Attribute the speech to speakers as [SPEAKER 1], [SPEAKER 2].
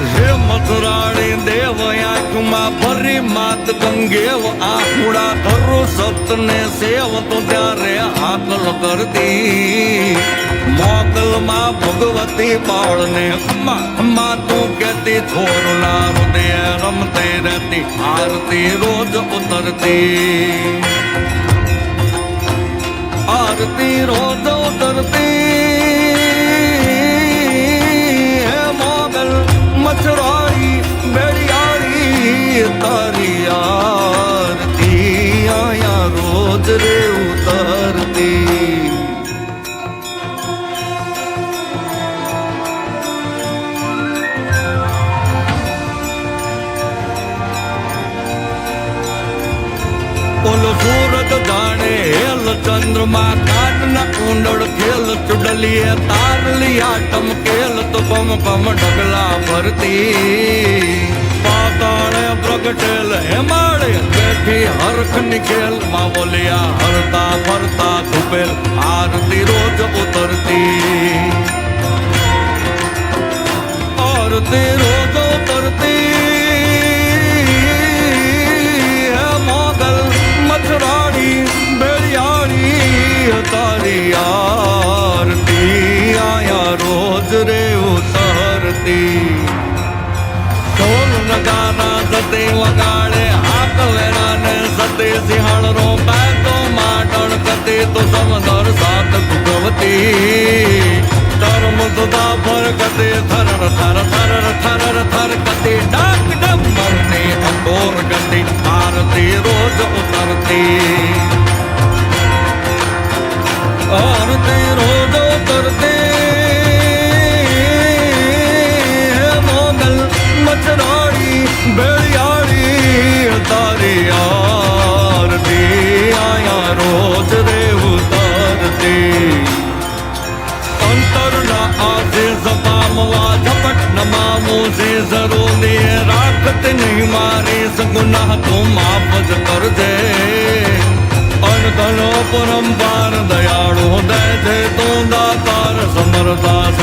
[SPEAKER 1] હે કરતી. મોગલમાં ભગવતી બાળને અમ્મા અમ્મા, તું કહેતી છોરના હૃદય રમતે રહેતી, આરતી રોજ ઉતરતી. આરતી રોજ ઓલો સૂરજ જાણે હેલ ચંદ્રમા કાટના કુંડળ ખેલ ચુડલીએ તારલી આટમ કેલ તો પમ પમ ડગલા ભરતી. પાતાળે પ્રગટેલ હેમાળે બેઠી હરખ નિખેલમાં બોલિયા હરતા ફરતા ધુપેલ, આરતી રોજ ઉતરતી. આરતી ઢોલ સતી વગાડે હાક વેરાને સતી સિંહણ રો તો માટણ કતી તો સમદર સાત ભગવતી. ધર્મ સુધા ફર કતે થરર, થર, થરર થરર, થર કતે ડાક ડમર ને અંબોર ગતિ. આરતી રોજ ઉતરતી. છે જરૂરી રાખત નહીં મારી સગુનાહ તું માફ જ કરજે અનકનો પરંપાર દયાળુ દય છે તું દાતાર રહે